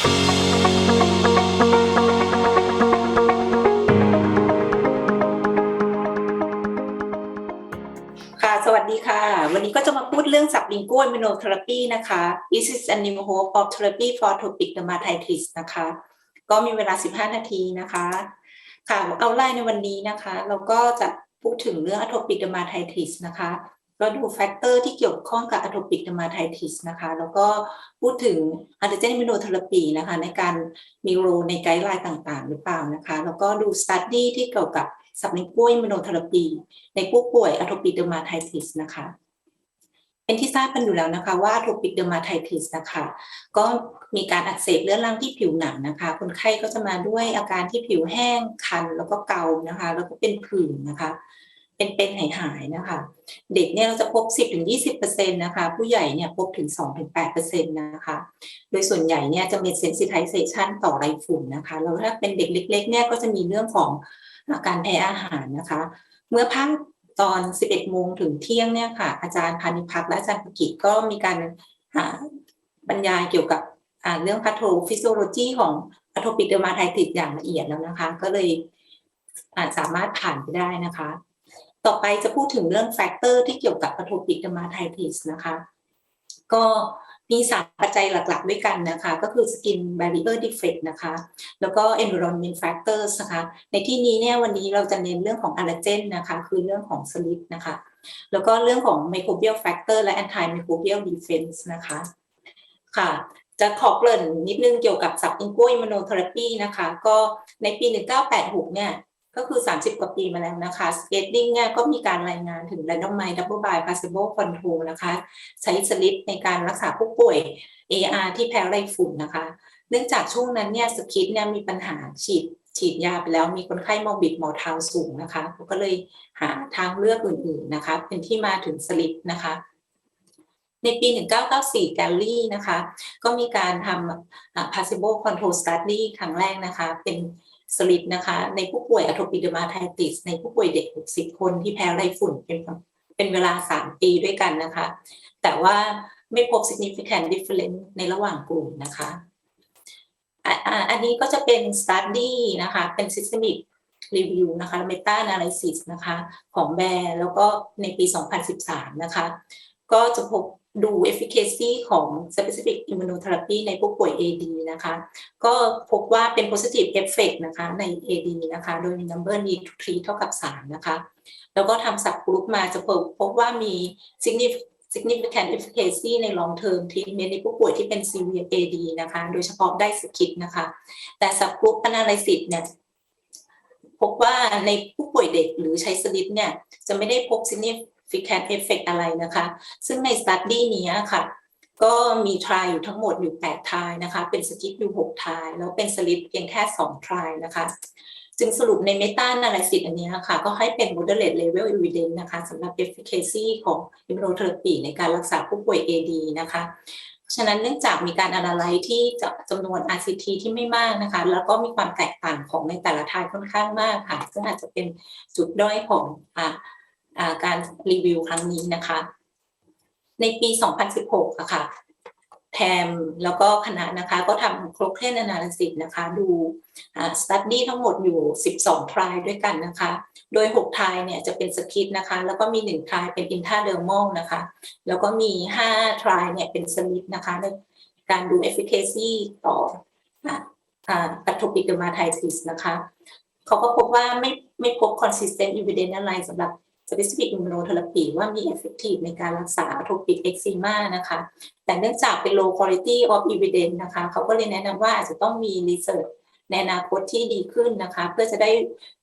ค่ะ สวัสดีค่ะ วันนี้ก็จะมาพูดเรื่องสับลิงโกนมิโนเทอราปีนะคะ This is a new hope of therapy for topic dermatitis นะคะ ก็มีเวลา 15 นาทีนะคะ ค่ะเอาไลน์ในวันนี้นะคะ เราก็จะพูดถึงเรื่อง atopic dermatitis นะคะ ก็ดูแฟกเตอร์ที่เกี่ยวข้องกับ atopic dermatitis นะคะ แล้วก็พูดถึง antigen immunotherapy นะคะ ในการมีโรในไกด์ไลน์ต่างๆ หรือเปล่านะคะ แล้วก็ดู study ที่เกี่ยวกับ sublingual immunotherapy ในผู้ป่วย atopic dermatitis นะคะเป็นที่ทราบกันอยู่แล้วนะคะว่า atopic dermatitis นะคะก็มีการอักเสบเรื้อรังที่ผิวหนังนะคะ คนไข้ก็จะมาด้วยอาการที่ผิวแห้งคันแล้วก็เกานะคะ แล้วก็เป็นผื่นนะคะ เป็นเป็นหายหายๆนะคะ เด็กเนี่ยเราจะพบ 10-20%นะคะ ผู้ใหญ่เนี่ยพบถึง 2-8%นะคะ โดยส่วนใหญ่เนี่ยจะมี sensitization ต่อไรฝุ่นนะคะแล้วถ้าเป็นเด็กเล็กๆเนี่ยก็จะมีเรื่องของอาการแพ้อาหารนะคะ เมื่อพักตอน 11 โมงถึงเที่ยงเนี่ยค่ะ อาจารย์พานิพักและอาจารย์ปกิจก็มีการอ่าบรรยายเกี่ยวกับเรื่อง pathophysiology ของ atopic dermatitis อย่างละเอียดแล้วนะคะ ก็เลยอ่าสามารถผ่านไปได้นะคะ ต่อไปจะพูดถึงเรื่องแฟกเตอร์ที่เกี่ยวกับ atopic dermatitis นะคะ ก็มีสามปัจจัยหลักๆ ด้วยกันนะคะ ก็คือ skin barrier defect นะคะ แล้วก็ environment factors นะคะ ในที่นี้เนี่ยวันนี้เราจะเน้นเรื่องของ allergen นะคะ คือเรื่องของสลิปนะคะ แล้วก็เรื่องของ microbial factor และ anti microbial defense นะคะ ค่ะจะขอเกริ่นนิดนึงเกี่ยวกับ sublingual immunotherapy นะคะ ก็ในปี 1986 เนี่ย ก็คือ 30 กว่าปีมาแล้วนะคะ Skating เนี่ยก็มีการรายงานถึง randomized double blind placebo control นะคะ ใช้สลิปในการรักษาผู้ป่วย AR ที่แพ้ไรฝุ่นนะคะ เนื่องจากช่วงนั้นเนี่ยสคิดเนี่ยมีปัญหาฉีดฉีดยาไปแล้วมีคนไข้มอบิดมอร์ทาสูงนะคะเขาก็เลยหาทางเลือกอื่นๆนะคะ เป็นที่มาถึงสลิปนะคะในปี 1994 แกลลี่นะคะ ก็มีการทำอ่า placebo control study ครั้งแรกนะคะ เป็น สลิปนะคะในผู้ป่วย atopic dermatitis ในผู้ป่วยเด็ก 60 คนที่แพ้ไรฝุ่นเป็นเป็นเวลา 3 ปีด้วยกันนะคะ แต่ว่าไม่พบ significant difference ในระหว่างกลุ่มนะคะอะอะอันนี้ก็จะเป็น study นะคะ เป็น systemic review นะคะ meta analysis นะคะ ของแบร์แล้วก็ในปี 2013 นะคะ ก็จะพบ ดู efficacy ของ specific immunotherapy ในผู้ป่วย AD นะคะ ก็พบว่าเป็น positive effect นะคะใน AD นะคะ โดยมี number need to treat เท่ากับ 3 นะคะ แล้วก็ทำ subgroup มาจะพบพบว่ามี significant significant efficacy ใน long term treatment ในผู้ป่วยที่เป็น severe AD นะคะ โดยเฉพาะได้สกิดนะคะ แต่ subgroup analysis เนี่ยพบว่าในผู้ป่วยเด็กหรือใช้สลิปเนี่ยจะไม่ได้พบ significant effect อฟเฟกอะไรนะคะ ซึ่งใน study นี้ค่ะ ก็มีทรายอยู่ทั้งหมดอยู่8ทรายนะคะ เป็นสกิปอยู่6ทราย แล้วเป็นสลิปเพียงแค่2ทรายนะคะ จึงสรุปใน meta analysis อันนี้ค่ะ ก็ให้เป็น moderate level evidence นะคะสำหรับ efficacy ของ immunotherapy ในการรักษาผู้ป่วย AD นะคะฉะนั้นเนื่องจากมีการ analyze ที่จำนวน RCT ที่ไม่มากนะคะ แล้วก็มีความแตกต่างของในแต่ละทายค่อนข้างมากค่ะ ซึ่งอาจจะเป็นจุดด้อยของอ่าอ่า การรีวิวครั้งนี้นะคะ ในปี 2016อะค่ะแทมแล้วก็คณะนะคะก็ทำ Cochrane Analysis นะคะดูอ่า study ทั้งหมดอยู่ 12 ทรายด้วยกันนะคะ โดย 6 ทรายเนี่ยจะเป็นสคิดนะคะ แล้วก็มี 1 ทรายเป็น intradermal นะคะ แล้วก็มี 5 ทรายเนี่ยเป็นสลิปนะคะในการดู efficacy ต่ออ่าอ่า atopic dermatitis นะคะ เขาก็พบว่าไม่ไม่พบ consistent evidence อะไรสำหรับ specific immunotherapy ว่ามี effective ในการรักษา atopic eczema นะคะ แต่เนื่องจากเป็น low quality of evidence นะคะเขาก็เลยแนะนำว่าอาจจะต้องมี research ในอนาคตที่ดีขึ้นนะคะ เพื่อจะได้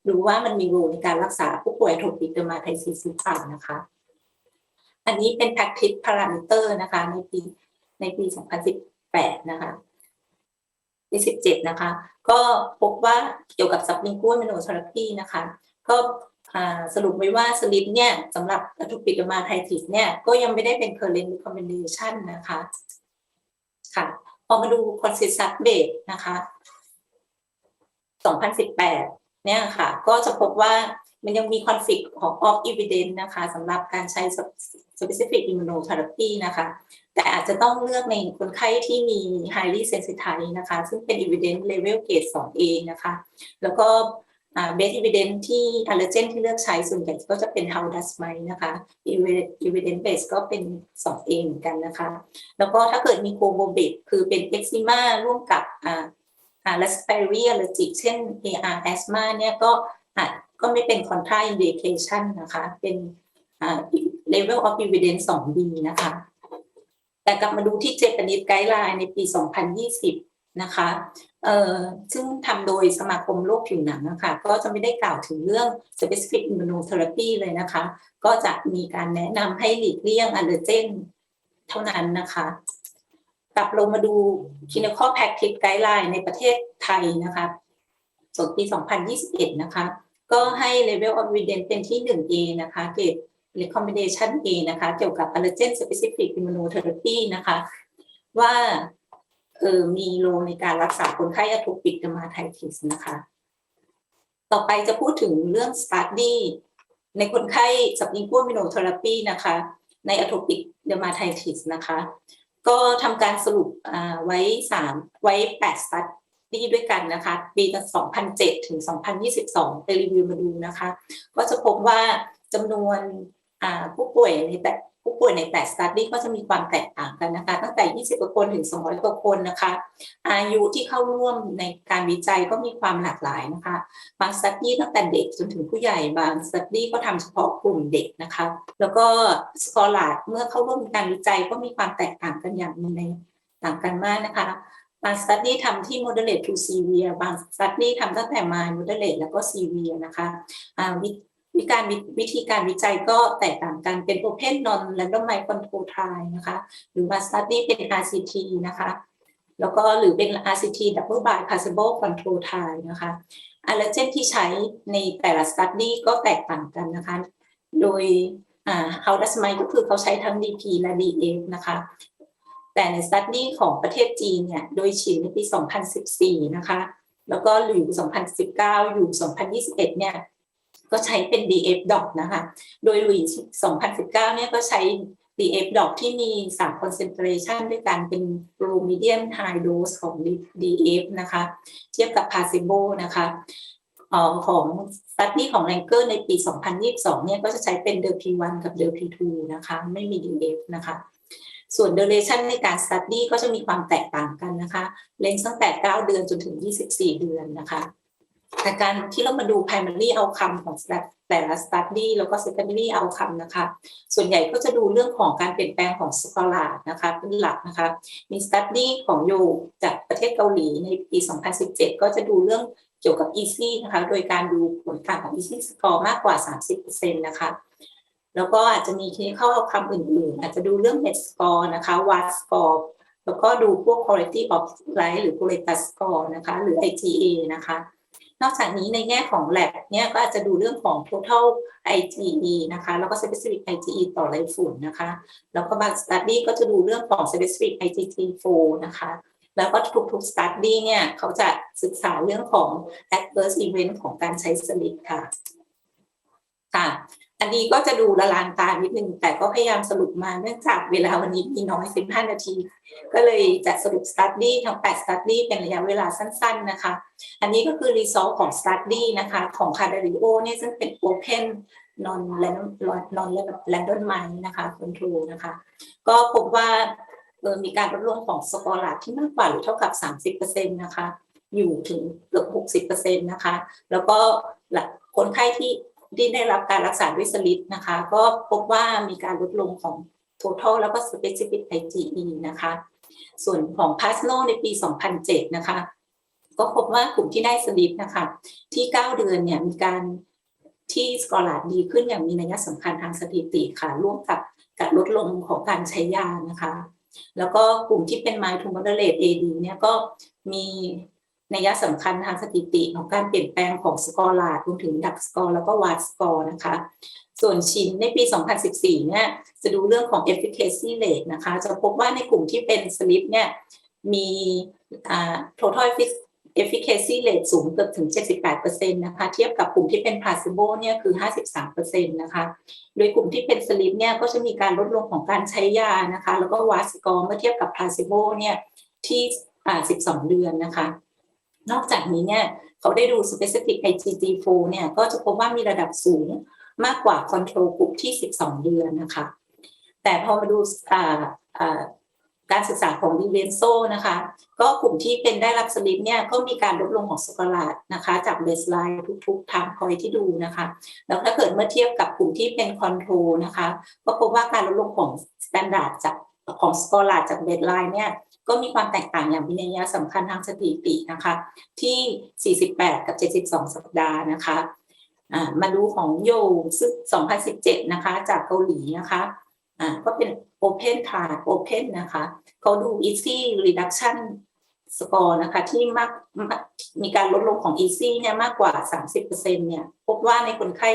รู้ว่ามันมีโรในการรักษาผู้ป่วย atopic dermatitis หรือเปล่านะคะ อันนี้เป็น practice parameter นะคะในปีในปี 2018 นะคะปี17 นะคะ ก็พบว่าเกี่ยวกับ sublingual immunotherapy นะคะ ก็ สรุปไว้ว่าสลิปเนี่ยสำหรับอทุปิกมาไทติสเนี่ยก็ยังไม่ได้เป็น current recommendation นะคะค่ะพอมาดู consistent ตนะคะ 2018 เนี่ยค่ะ ก็จะพบว่ามันยังมี conflict ของ off evidence นะคะสำหรับการใช้ specific immunotherapy นะคะ แต่อาจจะต้องเลือกในคนไข้ที่มี highly sensitized นะคะ ซึ่งเป็น evidence level grade 2A นะคะ แล้วก็ เบสอีเวเดนที่อัลเลอร์เจนที่เลือกใช้ส่วนใหญ่ก็จะเป็นเฮลดัสไ m i นะคะอีเวเดนเบสก็เป็นสอบเหมือนกันนะคะ แล้วก็ถ้าเกิดมีโคโเบิคือเป็นเอ็กซิมาร่วมกับอ่าอ่าลัสเปอรีอลเลอร์จิกเช่น AR asthma เนี่ยก็อะก็ไม่เป็นคอนทราอินเดเคชันนะคะ เป็นอ่า level of evidence 2B นะคะ แต่กลับมาดูที่เจแปนิฟไกด์ไลน์ในปี 2020 นะคะ เอ่อซึ่งทำโดยสมาคมโรคผิวหนังนะคะก็จะไม่ได้กล่าวถึงเรื่อง specific immunotherapy เลยนะคะ ก็จะมีการแนะนำให้หลีกเลี่ยง allergen เท่านั้นนะคะกลับลงมาดู clinical practice guideline ในประเทศไทยนะคะส่วนปี 2021 นะคะ ก็ให้ level of evidence เป็นที่ 1A นะคะเกรด recommendation A นะคะ เกี่ยวกับ allergen specific immunotherapy นะคะ ว่า เออมีโลในการรักษาคนไข้ atopic dermatitis นะคะ ต่อไปจะพูดถึงเรื่อง study ในคนไข้ sublingual immunotherapy นะคะ ใน atopic dermatitis นะคะ ก็ทำการสรุปไว้สามไว้แปดสตัดดี้ด้วยกันนะคะ ปี2007 ถึง 2022 ไปรีวิวมาดูนะคะ ก็จะพบว่าจำนวน ผู้ป่วยในแต่ผู้ป่วยในแต่สตัดดี้ก็จะมีความแตกต่างกันนะคะ ตั้งแต่ 20กว่าคนถึง 200กว่าคนนะคะ อายุที่เข้าร่วมในการวิจัยก็มีความหลากหลายนะคะ บางสตัดดี้ตั้งแต่เด็กจนถึงผู้ใหญ่ บางสตัดดี้ก็ทำเฉพาะกลุ่มเด็กนะคะ แล้วก็สกอลาดเมื่อเข้าร่วมการวิจัยก็มีความแตกต่างกันอย่างในต่างกันมากนะคะบางสตัดดี้ทำที่ moderate to severe บางสตัดดี้ทำตั้งแต่ mild moderate แล้วก็ severe นะคะ วิการวิธีการวิจัยก็แตกต่างกันเป็น Open Non Randomized Control Trial นะคะ หรือบาง study เป็น RCT นะคะ แล้วก็หรือเป็น RCT Double Blind Placebo Control Trial นะคะอัลเลอร์เจนที่ใช้ในแต่ละ study ก็แตกต่างกันนะคะ โดยอ่า How does my ก็คือเขาใช้ทั้ง DP และ DF นะคะ แต่ใน study ของประเทศจีนเนี่ย โดยฉีดในปี 2014 นะคะ แล้วก็หรือ 2019 อยู่ 2021 เนี่ย ก็ใช้เป็น DF dot นะคะ โดยลุย2019 เนี่ยก็ใช้ DF dot ที่มี3 concentration ด้วยกันเป็น low medium high dose ของ DF นะคะ เทียบกับ placebo นะคะออของ study ของ Langer ในปี 2022 เนี่ยก็จะใช้เป็น DP1 กับ DP2 นะคะ ไม่มี DF นะคะ ส่วน duration ในการ study ก็จะมีความแตกต่างกันนะคะ เลนส์ตั้งแต่ 9 เดือนจนถึง 24 เดือนนะคะ แต่การที่เรามาดู primary outcome ของแต่ละ study แล้วก็ secondary outcome นะคะ ส่วนใหญ่ก็จะดูเรื่องของการเปลี่ยนแปลงของสกอลานะคะเป็นหลักนะคะ มี study ของโยจากประเทศเกาหลีในปี 2017 ก็จะดูเรื่องเกี่ยวกับ EASY นะคะ โดยการดูผลการของ EASY score มากกว่า 30%นะคะ แล้วก็อาจจะมี clinical outcome อื่นๆ อาจจะดูเรื่อง MET score นะคะ WAT score แล้วก็ดูพวก quality of life หรือ quality score นะคะ หรือ IGA นะคะ นอกจากนี้ในแง่ของ lab เนี่ยก็อาจจะดูเรื่องของ total IgE นะคะ แล้วก็ specific IgE ต่อไรฝุ่นนะคะ แล้วก็บาง study ก็จะดูเรื่องของ specific IgG4 นะคะ แล้วก็ทุกๆ study เนี่ยเขาจะศึกษาเรื่องของ adverse event ของการใช้สลิปค่ะค่ะ อันนี้ก็จะดูละลานตานิดนึงแต่ก็พยายามสรุปมาเนื่องจากเวลาวันนี้มีน้อย 15 นาที ก็เลยจะสรุป study ทั้ง 8 study เป็นระยะเวลาสั้น ๆนะคะ อันนี้ก็คือ result ของ study นะคะของ c a r d a r i o เนี่ยซึ่งเป็น open non non randomized นะคะ control นะคะ ก็พบว่ามีการลดลงของสกอร์ลาที่มากกว่าหรือเท่ากับ 30%นะคะ อยู่ถึงเกือบ 60%นะคะ แล้วก็คนไข้ที่ ที่ได้รับการรักษาด้วยสลิดนะคะ ก็พบว่ามีการลดลงของ total แล้วก็ specific IgE นะคะ ส่วนของ p a s n o ในปี 2007 นะคะ ก็พบว่ากลุ่มที่ได้สลิดนะคะ ที่ 9 เดือนเนี่ยมีการที่สกอร์ลาดดีขึ้นอย่างมีนัยสำคัญทางสถิติค่ะ ร่วมกับการลดลงของการใช้ยานะคะ แล้วก็กลุ่มที่เป็น mild to moderate AD เนี่ยก็มี นัยสำคัญทางสถิติของการเปลี่ยนแปลงของสกอร์ลาดรวมถึงดักสกอร์แล้วก็วาดสกอร์นะคะ ส่วนชิ้นในปี 2014 เนี่ยจะดูเรื่องของ efficacy rate นะคะ จะพบว่าในกลุ่มที่เป็นสลิปเนี่ยมี total efficacy rate สูงเกือบถึง 78%นะคะ เทียบกับกลุ่มที่เป็น placebo เนี่ยคือ 53%นะคะ โดยกลุ่มที่เป็นสลิปเนี่ยก็จะมีการลดลงของการใช้ยานะคะ แล้วก็วาสกอร์เมื่อเทียบกับ placebo เนี่ยที่อ่า12 เดือนนะคะ นอกจากนี้เนี่ยเขาได้ดู specific IgG4 เนี่ยก็จะพบว่ามีระดับสูงมากกว่า control กลุ่มที่ 12 เดือนนะคะ แต่พอมาดูการศึกษาของดีเวนโซนะคะ ก็กลุ่มที่เป็นได้รับสลิปเนี่ยก็มีการลดลงของสกอลาดนะคะ จากเบสไลน์ทุกๆทางพอยที่ดูนะคะ แล้วถ้าเกิดเมื่อเทียบกับกลุ่มที่เป็นคอนโทรลนะคะ ก็พบว่าการลดลงของสแตนดาร์ดจากของสกอลาดจากเบสไลน์เนี่ย ก็มีความแตกต่างอย่างมีนัยสำคัญทางสถิตินะคะ ที่ 48 กับ 72 สัปดาห์นะคะมาดูของโยซึ่ง2017 นะคะ จากเกาหลีนะคะอ่าก็เป็น Open t a r Open นะคะเขาดู Easy Reduction Score นะคะที่มากมีการลดลงของ Easy เนี่ยมากกว่า 30%เนี่ยพบว่าในคนไข้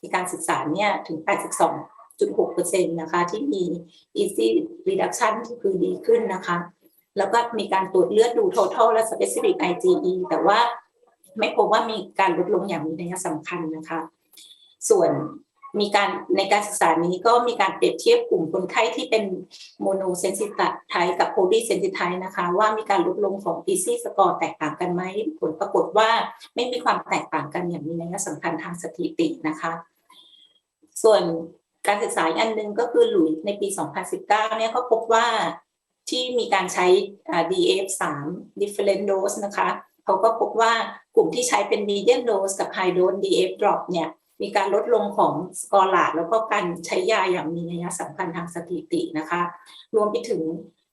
ในการศึกษาเนี่ยถึง 82.6%นะคะที่มี Easy Reduction ที่คือดีขึ้นนะคะ แล้วก็มีการตรวจเลือดดู total และ specific IgE แต่ว่าไม่พบว่ามีการลดลงอย่างมีนัยสำคัญนะคะ ส่วนมีการในการศึกษานี้ก็มีการเปรียบเทียบกลุ่มคนไข้ที่เป็นโมโนเซนซิไทกับโพลีเซนซิไทนะคะ ว่ามีการลดลงของ EC score แตกต่างกันไหมผลปรากฏว่าไม่มีความแตกต่างกันอย่างมีนัยสำคัญทางสถิตินะคะ ส่วนการศึกษาอันหนึ่งก็คือหลุยในปี 2019 เนี่ยก็พบว่า ที่มีการใช้ DF3 different dose นะคะเขาก็พบว่ากลุ่มที่ใช้เป็น medium dose กับ high dose DF drop เนี่ยมีการลดลงของสกอร์ลาดแล้วก็การใช้ยาอย่างมีนัยสำคัญทางสถิตินะคะ รวมไปถึง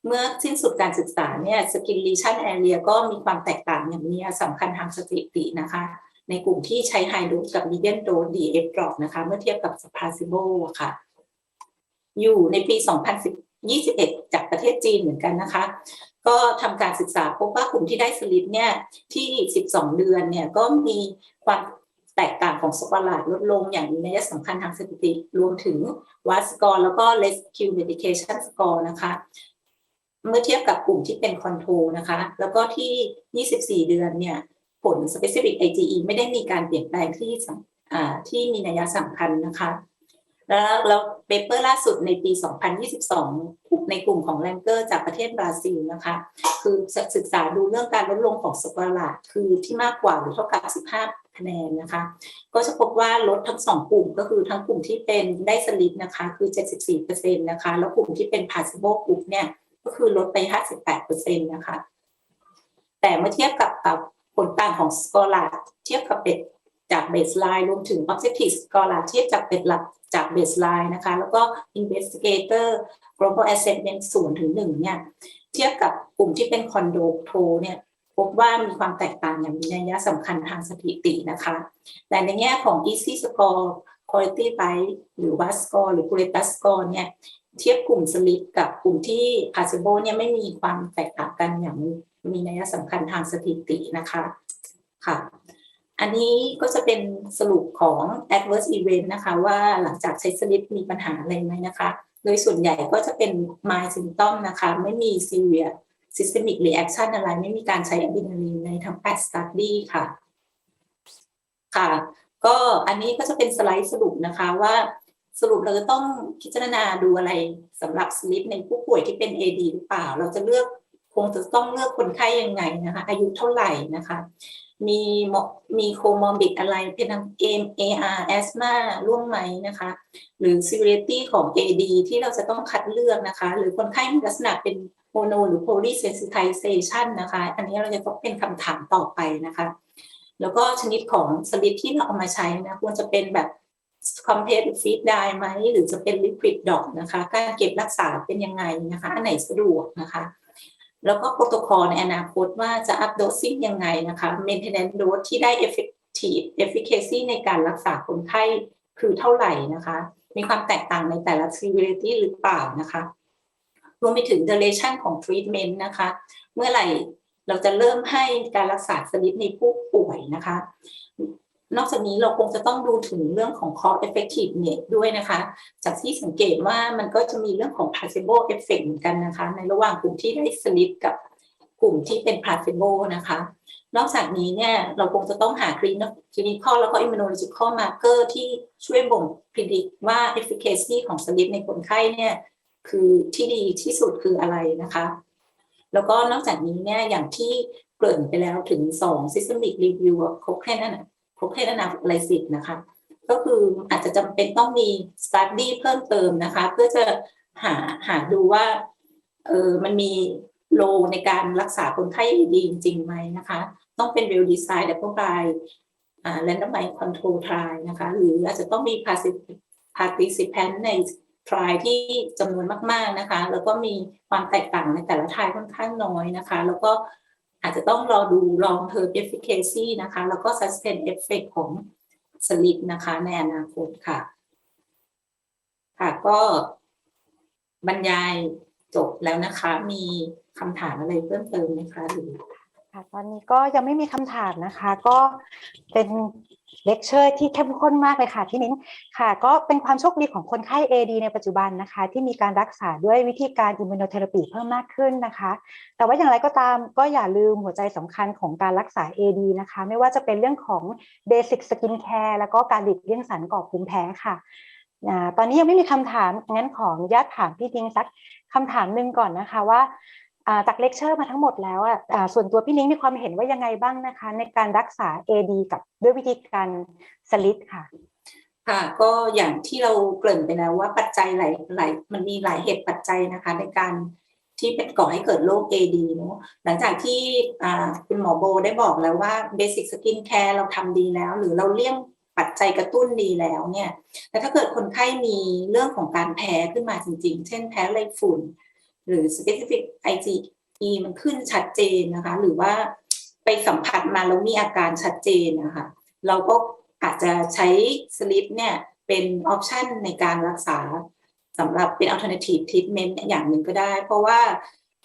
เมื่อสิ้นสุดการศึกษาเนี่ยสกินลีชันแอเรียก็มีความแตกต่างอย่างมีนัยสำคัญทางสถิตินะคะ ในกลุ่มที่ใช้ไฮโดสกับมีเดียนโดส DF drop นะคะ เมื่อเทียบกับสปาซิโบค่ะ อยู่ในปี 21 จากประเทศจีนเหมือนกันนะคะ ก็ทำการศึกษาพบว่ากลุ่มที่ได้สลิปเนี่ยที่ 12 เดือนเนี่ยก็มีความแตกต่างของสกอร์ลาดลดลงอย่างมีนัยสำคัญทางสถิติ รวมถึงวัดสกอร์แล้วก็ rescue medication score นะคะเมื่อเทียบกับกลุ่มที่เป็นคอนโทรนะคะ แล้วก็ที่ 24 เดือนเนี่ย ผล specific IgE ไม่ได้มีการเปลี่ยนแปลงที่อ่าที่มีนัยสำคัญนะคะ แล้วแล้วเปเปอร์ล่าสุดในปี 2022 ในกลุ่มของแลงเกอร์จากประเทศบราซิลนะคะ คือศึกษาดูเรื่องการลดลงของสกอร์ลาดคือที่มากกว่าหรือเท่ากับ 15 คะแนนนะคะ ก็จะพบว่าลดทั้งสองกลุ่มก็คือทั้งกลุ่มที่เป็นได้สลิปนะคะ คือ 74%นะคะ แล้วกลุ่มที่เป็นพาสโบกลุ่มเนี่ย ก็คือลดไป 58%นะคะ แต่เมื่อเทียบกับผลต่างของสกอร์ลาดเทียบกับเป็ด จากเบสไลน์รวมถึง objective score เทียบจากเป็ดหลักจากเบสไลน์นะคะ แล้วก็ investigator global assessment 0ถึง1เนี่ยเทียบกับกลุ่มที่เป็นคอนโดโทเนี่ยพบว่ามีความแตกต่างอย่างมีนัยสำคัญทางสถิตินะคะ แต่ในแง่ของ easy score quality life หรือว่า score หรือ quality score เนี่ยเทียบกลุ่มสลิปกับกลุ่มที่ placebo เนี่ยไม่มีความแตกต่างกันอย่างมีนัยสำคัญทางสถิตินะคะค่ะ อันนี้ก็จะเป็นสรุปของ adverse event นะคะ ว่าหลังจากใช้สลิปมีปัญหาอะไรไหมนะคะ โดยส่วนใหญ่ก็จะเป็น mild symptom นะคะ ไม่มี severe systemic reaction อะไร ไม่มีการใช้อะดรีนาลีนในทั้ง 8 study ค่ะ ค่ะ ก็อันนี้ก็จะเป็นสไลด์สรุปนะคะว่าสรุปเราจะต้องพิจารณาดูอะไรสำหรับสลิปในผู้ป่วยที่เป็น AD หรือเปล่า เราจะเลือกคงจะต้องเลือกคนไข้ยังไงนะคะ อายุเท่าไหร่นะคะ มีมีโคมอร์บิดอะไรเป็นเอ็ม AR แอสมาร่วมไหมนะคะ หรือ severity ของ AD ที่เราจะต้องคัดเลือกนะคะ หรือคนไข้มีลักษณะเป็นโมโนหรือ polysensitization นะคะ อันนี้เราจะต้องเป็นคำถามต่อไปนะคะ แล้วก็ชนิดของสลิปที่เราเอามาใช้นะควรจะเป็นแบบ compressed feed ไหมหรือจะเป็น liquid dot นะคะ การเก็บรักษาเป็นยังไงนะคะ อันไหนสะดวกนะคะ แล้วก็โปรโตคอลในอนาคตว่าจะอัพโดสซิ่งยังไงนะคะ maintenance dose ที่ได้ effective efficacy ในการรักษาคนไข้คือเท่าไหร่นะคะ มีความแตกต่างในแต่ละ severity หรือเปล่านะคะรวมไปถึง duration ของ treatment นะคะ เมื่อไหร่เราจะเริ่มให้การรักษาสลิปในผู้ป่วยนะคะ นอกจากนี้เราคงจะต้องดูถึงเรื่องของ cost effectiveness ด้วยนะคะ จากที่สังเกตว่ามันก็จะมีเรื่องของ placebo effect เหมือนกันนะคะ ในระหว่างกลุ่มที่ได้สลิปกับกลุ่มที่เป็น placebo นะคะ นอกจากนี้เนี่ยเราคงจะต้องหาคลินิคลินิคอลแล้วก็ immunological marker ที่ช่วยบ่งพิจิตว่า efficacy ของสลิปในคนไข้เนี่ยคือที่ดีที่สุดคืออะไรนะคะ แล้วก็นอกจากนี้เนี่ยอย่างที่เกริ่นไปแล้วถึงสอง systemic review ครบแค่นั้นนะ ครบแค่นั้นนะไลซิสนะคะ ก็คืออาจจะจำเป็นต้องมี study เพิ่มเติมนะคะ เพื่อจะหาหาดูว่าเออมันมีโลในการรักษาคนไข้ดีจริงไหมนะคะ ต้องเป็น well designed double blind อ่า randomized control trial นะคะ หรืออาจจะต้องมี particip- participant ใน trial ที่จำนวนมาก ๆนะคะ แล้วก็มีความแตกต่างในแต่ละทายค่อนข้างน้อยนะคะ แล้วก็ อาจจะต้องรอดู long term efficacy นะคะ แล้วก็ sustain effect ของสลิปนะคะ ในอนาคตค่ะ ค่ะก็บรรยายจบแล้วนะคะ มีคำถามอะไรเพิ่มเติมไหมคะหรือ ค่ะตอนนี้ก็ยังไม่มีคำถามนะคะ ก็เป็นเลคเชอร์ที่เข้มข้นมากเลยค่ะพี่นิ้นค่ะ ก็เป็นความโชคดีของคนไข้ AD ในปัจจุบันนะคะ ที่มีการรักษาด้วยวิธีการอิมมูโนเทอราปีเพิ่มมากขึ้นนะคะ แต่ว่าอย่างไรก็ตามก็อย่าลืมหัวใจสำคัญของการรักษา AD นะคะ ไม่ว่าจะเป็นเรื่องของเบสิกสกินแคร์แล้วก็การหลีกเลี่ยงสารก่อภูมิแพ้ค่ะตอนนี้ยังไม่มีคำถามงั้นขออนุญาติถามพี่นิ้งสักคำถามหนึ่งก่อนนะคะว่า จากเลคเชอร์มาทั้งหมดแล้วอะส่วนตัวพี่นิ้งมีความเห็นว่ายังไงบ้างนะคะ ในการรักษา AD กับด้วยวิธีการสลิดค่ะค่ะก็อย่างที่เราเกริ่นไปแล้วว่าปัจจัยหลายหลายมันมีหลายเหตุปัจจัยนะคะ ในการที่เป็นก่อให้เกิดโรค AD เนอะหลังจากที่คุณหมอโบได้บอกแล้วว่าเบสิ c สกินแคร์เราทำดีแล้ว หรือเราเลี่ยงปัจจัยกระตุ้นดีแล้วเนี่ยแต่ถ้าเกิดคนไข้มีเรื่องของการแพ้ขึ้นมาจริง ๆ เช่นแพ้ไรฝุ่น หรือ specific IgE มันขึ้นชัดเจนนะคะ หรือว่าไปสัมผัสมาแล้วมีอาการชัดเจนนะคะ เราก็อาจจะใช้สลิปเนี่ยเป็นออปชันในการรักษาสำหรับเป็น alternative treatment อย่างหนึ่งก็ได้ เพราะว่า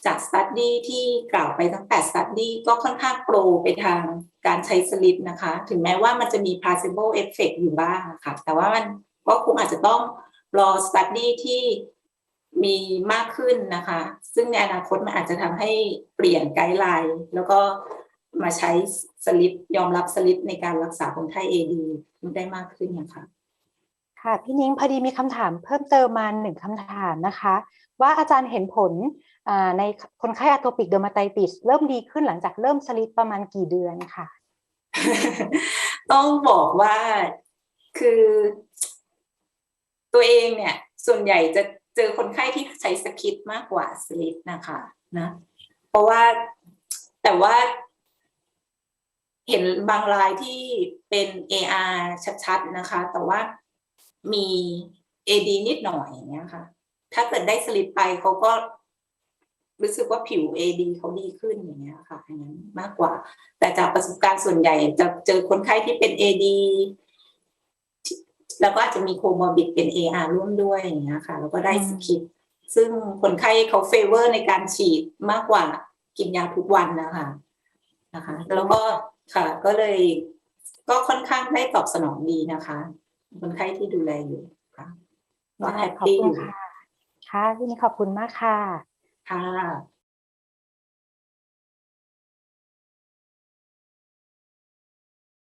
จากสตัดดี้ที่กล่าวไปทั้ง8สตัดดี้ก็ค่อนข้างโปรไปทางการใช้สลิปนะคะ ถึงแม้ว่ามันจะมี placebo effect อยู่บ้างค่ะ แต่ว่ามันก็คงอาจจะต้องรอสตัดดี้ที่ มีมากขึ้นนะคะ ซึ่งในอนาคตมันอาจจะทำให้เปลี่ยนไกด์ไลน์แล้วก็มาใช้สลิปยอมรับสลิปในการรักษาคนไข้ AD ได้มากขึ้นนะคะค่ะพี่นิ้งพอดีมีคำถามเพิ่มเติมมาหนึ่งคำถามนะคะ ว่าอาจารย์เห็นผลอ่าในคนไข้อะโทปิกเดอร์มาไตติสเริ่มดีขึ้นหลังจากเริ่มสลิดประมาณกี่เดือนค่ะ ต้องบอกว่าคือ ตัวเองเนี่ย ส่วนใหญ่จะเจ อคนไข้ที่ใช้สคริปต์มากกว่าสลิปนะคะนะ เพราะว่าแต่ว่า เห็นบางรายที่เป็น AR ชัดๆนะคะ แต่ว่ามี AD นิดหน่อยอย่างเงี้ยค่ะ ถ้าเกิดได้สลิปไปเขาก็รู้สึกว่าผิว AD เขาดีขึ้นอย่างเงี้ยค่ะอย่างนั้นมากกว่า แต่จากประสบการณ์ส่วนใหญ่จะเจอคนไข้ที่เป็น AD ที่ แล้วก็อาจจะมีโคมอร์บิดเป็น AR ร่วมด้วยอย่างเงี้ยค่ะ แล้วก็ได้อืมสคิปซึ่งคนไข้เขาเฟเวอร์ในการฉีดมากกว่ากินยาทุกวันนะคะนะคะ แล้วก็ค่ะ ก็เลยก็ค่อนข้างได้ตอบสนองดีนะคะ คนไข้ที่ดูแลอยู่ค่ะก็แฮปขอบปี้คุอณยู่ค่ะค่ะพี่นิ้งขอบคุณมากค่ะค่ะ